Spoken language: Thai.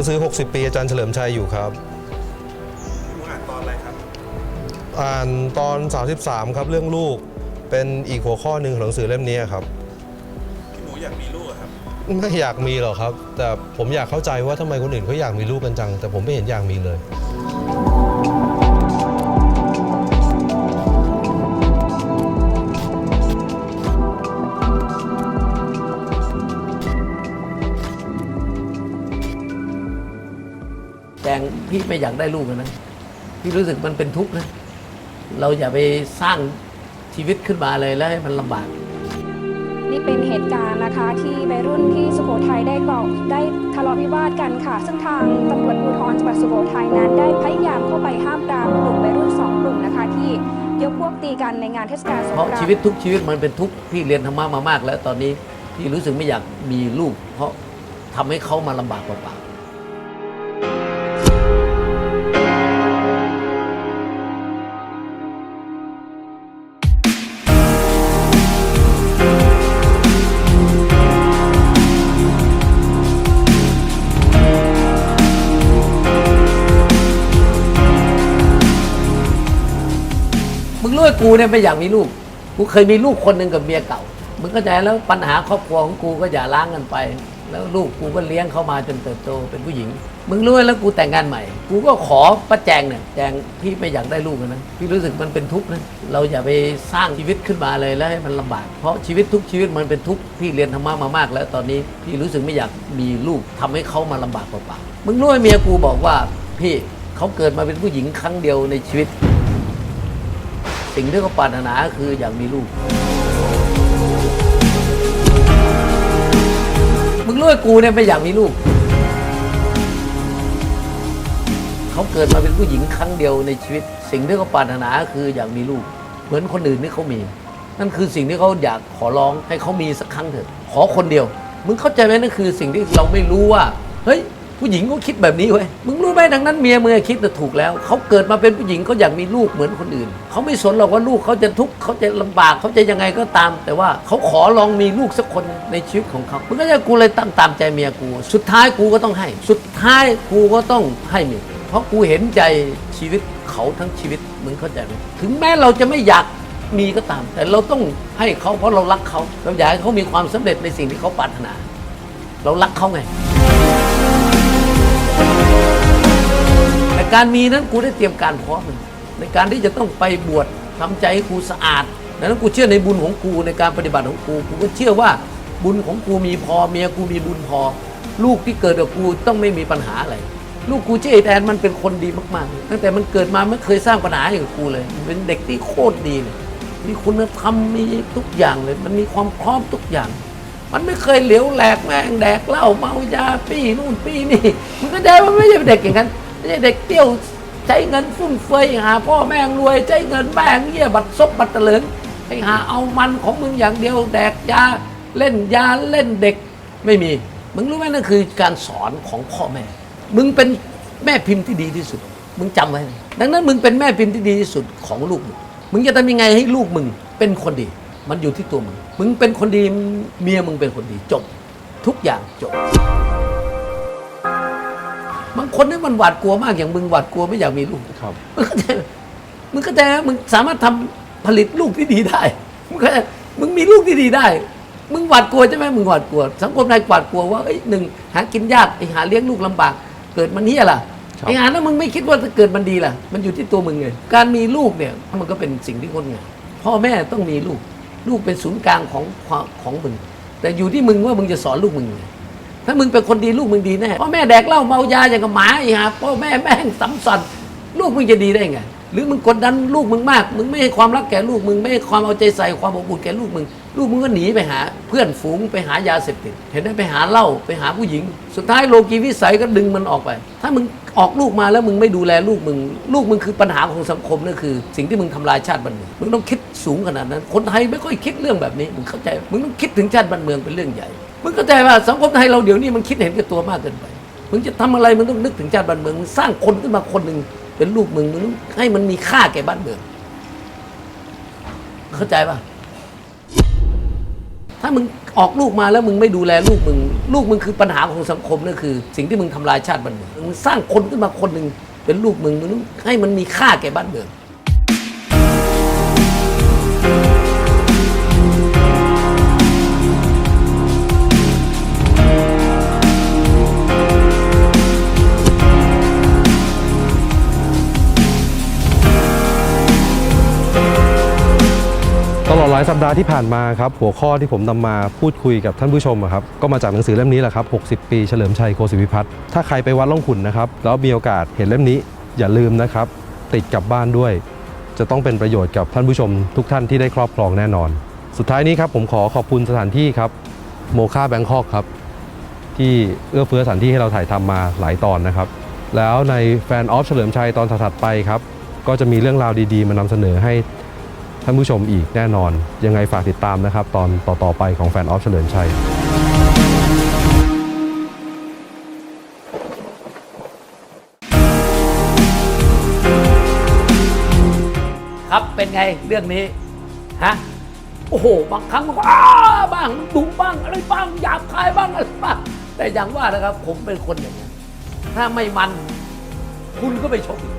งสือ 60 ปีอาจารย์เฉลิมชัยอยู่ครับหนูอ่านตอนอะไรครับ อ่านตอน 33 ครับเรื่องลูก เป็นอีกหัวข้อหนึ่งของหนังสือเล่มนี้ครับ พี่หมูอยากมีลูกอะครับ ไม่อยากมีหรอกครับ แต่ผมอยากเข้าใจว่าทำไมคนอื่นเขาอยากมีลูกกันจัง แต่ผมไม่เห็นอยากมีเลย พี่ไม่อยากได้ลูกอะนะพี่รู้สึกมันเป็นทุกข์นะ เราอย่าไปสร้างชีวิตขึ้นมาเลยแล้วให้มันลำบาก นี่เป็นเหตุการณ์นะคะที่วัยรุ่นที่สุโขทัยได้ก่อได้ทะเลาะวิวาทกันค่ะ ซึ่งทางตำรวจภูธรจังหวัดสุโขทัยนั้น ได้พยายามเข้าไปห้ามปรามกลุ่มวัยรุ่นสองกลุ่มนะคะ ที่ยกพวกตีกันในงานเทศกาลสงเพราะกรานชีต์วิตทุกชีวิตมันเป็นทุกข์พี่เรียนธรรมะมามาก แล้วตอนนี้พี่รู้สึกไม่อยากมีลูก เพราะทำให้เขามาลำบากเปล่า กูเนี่ยไม่อยากมีลูก กูเคยมีลูกคนหนึ่งกับเมียเก่า มึงก็ใจแล้วปัญหาครอบครัวของกูก็อย่าล้างกันไป แล้วลูกกูก็เลี้ยงเขามาจนเติบโตเป็นผู้หญิง มึงรู้ไหมแล้วกูแต่งงานใหม่ กูก็ขอป้าแจงเนี่ยแจงพี่ไม่อยากได้ลูกนะ พี่รู้สึกมันเป็นทุกข์นะ เราอย่าไปสร้างชีวิตขึ้นมาเลยแล้วให้มันลำบาก เพราะชีวิตทุกชีวิตมันเป็นทุกข์พี่เรียนธรรมะมามาก แล้วตอนนี้พี่รู้สึกไม่อยากมีลูกทำให้เขามาลำบากเปล่าๆมึงรู้ไหมเมียกูบอกว่าพี่เขาเกิดมาเป็นผู้หญิงครั้งเดียวในชีวิต สิ่งที่เขาปรารถนาคืออยากมีลูก มึงรู้ว่ากูเนี่ยไม่อยากมีลูก เขาเกิดมาเป็นผู้หญิงครั้งเดียวในชีวิต สิ่งที่เขาปรารถนาคืออยากมีลูก เหมือนคนอื่นที่เขามี นั่นคือสิ่งที่เขาอยากขอร้องให้เขามีสักครั้งเถอะ ขอคนเดียว มึงเข้าใจไหมนั่นคือสิ่งที่เราไม่รู้ว่า เฮ้ย ผู้หญิงก็คิดแบบนี้เว้ย มึงรู้ไหมดังนั้นเมียมึงคิดแต่ะถูกแล้ว เขาเกิดมาเป็นผู้หญิงเขาอยากมีลูกเหมือนคนอื่น เขาไม่สนหรอกว่าลูกเขาจะทุกข์เขาจะลำบากเขาจะยังไงก็ตาม แต่ว่าเขาขอลองมีลูกสักคนในชีวิตของเขามึงก็จะกูเลยตั้งตามใจเมียกู สุดท้ายกูก็ต้องให้ สุดท้ายกูก็ต้องให้มีเพราะกูเห็นใจชีวิตเขาทั้งชีวิตมึงเข้าใจไหมถึงแม้เราจะไม่อยากมีก็ตาม แต่เราต้องให้เขาเพราะเรารักเขาเราอยากให้เขามีความสำเร็จในสิ่งที่เขาปรารถนา เรารักเขาไง การมีนั้นกูได้เตรียมการพร้อมในการที่จะต้องไปบวชทำใจให้กูสะอาดดังนั้นกูเชื่อในบุญของกูในการปฏิบัติของกูกูก็เชื่อว่าบุญของกูมีพอเมียกูมีบุญพอ ลูกที่เกิดกับกูต้องไม่มีปัญหาอะไร ลูกกูชื่อไอแดนมันเป็นคนดีมากๆ ตั้งแต่มันเกิดมาไม่เคยสร้างปัญหาให้กับกูเลย เป็นเด็กที่โคตรดีเลยมีคุณธรรมมีทุกอย่างเลย มันมีความพร้อมทุกอย่าง มันไม่เคยเหลวแหลกแม่งแดกเหล้าเมายาปี้นู่นปี้นี่ มันก็ได้มันไม่ใช่เด็กอย่างนั้น ไม่ใช่เด็กเตี้ยวใช้เงินฟุ่มเฟือยหาพ่อแม่งรวยใช้เงินแม่งเงี้ยบัตรซบบัตรเตลิงไอ้หาเอามันของมึงอย่างเดียวแดกยาเล่นยาเล่นเด็กไม่มี มึงรู้ไหมนั่นคือการสอนของพ่อแม่ มึงเป็นแม่พิมพ์ที่ดีที่สุด มึงจำไว้ ดังนั้นมึงเป็นแม่พิมพ์ที่ดีที่สุดของลูกมึงมึงจะทำยังไงให้ลูกมึงเป็นคนดี มันอยู่ที่ตัวมึง มึงเป็นคนดีเมียมึงเป็นคนดีจบ ทุกอย่างจบ บางคนนี่มันหวาดกลัวมากอย่างมึงหวาดกลัวไม่อยากมีลูกครับ มึงเข้าใจไหมมึงเข้าใจไหมมึงสามารถทำผลิตลูกที่ดีได้ มึงเข้าใจมึงมีลูกที่ดีได้ มึงหวาดกลัวใช่ไหมมึงหวาดกลัว สังคมไทยหวาดกลัวว่าเอ้ยหนึ่งหากินยากไอ้หาเลี้ยงลูกลำบาก เกิดมันเฮียล่ะครับ ไอ้หาแล้วมึงไม่คิดว่าถ้าเกิดมันดีล่ะ มันอยู่ที่ตัวมึงเลยการมีลูกเนี่ยมันก็เป็นสิ่งที่งดงามพ่อแม่ต้องมีลูก ลูกเป็นศูนย์กลางของความของมึง แต่อยู่ที่มึงว่ามึงจะสอนลูกมึงยังไง ถ้ามึงเป็นคนดีลูกมึงดีแน่พ่อแม่แดกเหล้าเมายาอย่างกับหมาอีหาพ่อแม่แม่งสัมสันลูกมึงจะดีได้ไงหรือมึงกดดันลูกมึงมาก มึงไม่ให้ความรักแก่ลูกมึงไม่ให้ความเอาใจใส่ความอบอุ่นแก่ลูกมึง ลูกมึงก็หนีไปหา เพื่อนฝูงไปหายาเสพติดเห็นไหมไปหาเหล้าไปหาผู้หญิง สุดท้ายโลกีวิสัยก็ดึงมันออกไป ถ้ามึงออกลูกมาแล้วมึงไม่ดูแลลูกมึง ลูกมึงคือปัญหาของสังคมนั่นคือ สิ่งที่มึงทำลายชาติบ้านเมืองมึงต้องคิดสูงขนาดนั้น คนไทยไม่ค่อยคิดเรื่องแบบนี้มึงเข้าใจ มึงต้องคิดถึงชาติบ้านเมืองเป็นเรื่องใหญ่ มึงเข้าใจว่าสังคมไทยเราเดี๋ยวนี้มันคิดเห็นแก่ตัวมากเกินไป มึงจะทำอะไรมึงต้องนึกถึงชาติบ้านเมืองมึงสร้างคนขึ้นมาคนหนึ่งเป็นลูกมึงมึงให้มันมีค่าแก่บ้านเมือง เข้าใจป่ะถ้ามึงออกลูกมาแล้วมึงไม่ดูแลลูกมึง ลูกมึงคือปัญหาของสังคมนั่นคือ สิ่งที่มึงทำลายชาติบ้านเมืองมึงสร้างคนขึ้นมาคนหนึ่งเป็นลูกมึงมึงให้มันมีค่าแก่บ้านเมือง หลายสัปดาห์ที่ผ่านมาครับหัวข้อที่ผมนำมาพูดคุยกับท่านผู้ชมครับก็มาจากหนังสือเล่มนี้แหละครับ 60 ปีเฉลิมชัยโคศิวิพัฒน์ถ้าใครไปวัดล่องขุนนะครับแล้วมีโอกาสเห็นเล่มนี้อย่าลืมนะครับ ติดกลับบ้านด้วย จะต้องเป็นประโยชน์กับท่านผู้ชม ทุกท่านที่ได้ครอบครองแน่นอน สุดท้ายนี้ครับผมขอขอบคุณสถานที่ครับโมคาแบงคอกครับ ที่เอื้อเฟื้อสถานที่ให้เราถ่ายทำมาหลายตอนนะครับ แล้วในแฟนออฟเฉลิมชัยตอนถัดไปครับก็จะมีเรื่องราวดีๆ มานำเสนอให้ ท่านผู้ชมอีกแน่นอน ยังไงฝากติดตามนะครับ ตอนต่อๆไปของแฟนออฟเฉลิมชัยครับเป็นไงเรื่องนี้ฮะโอ้โห บางครั้งมันก็อ้าบ้างดุบ้างอะไรบ้างหยาบคายบ้างอะไรบ้างแต่อย่างว่านะครับ ผมเป็นคนอย่างนั้นถ้าไม่มัน คุณก็ไปชมอีก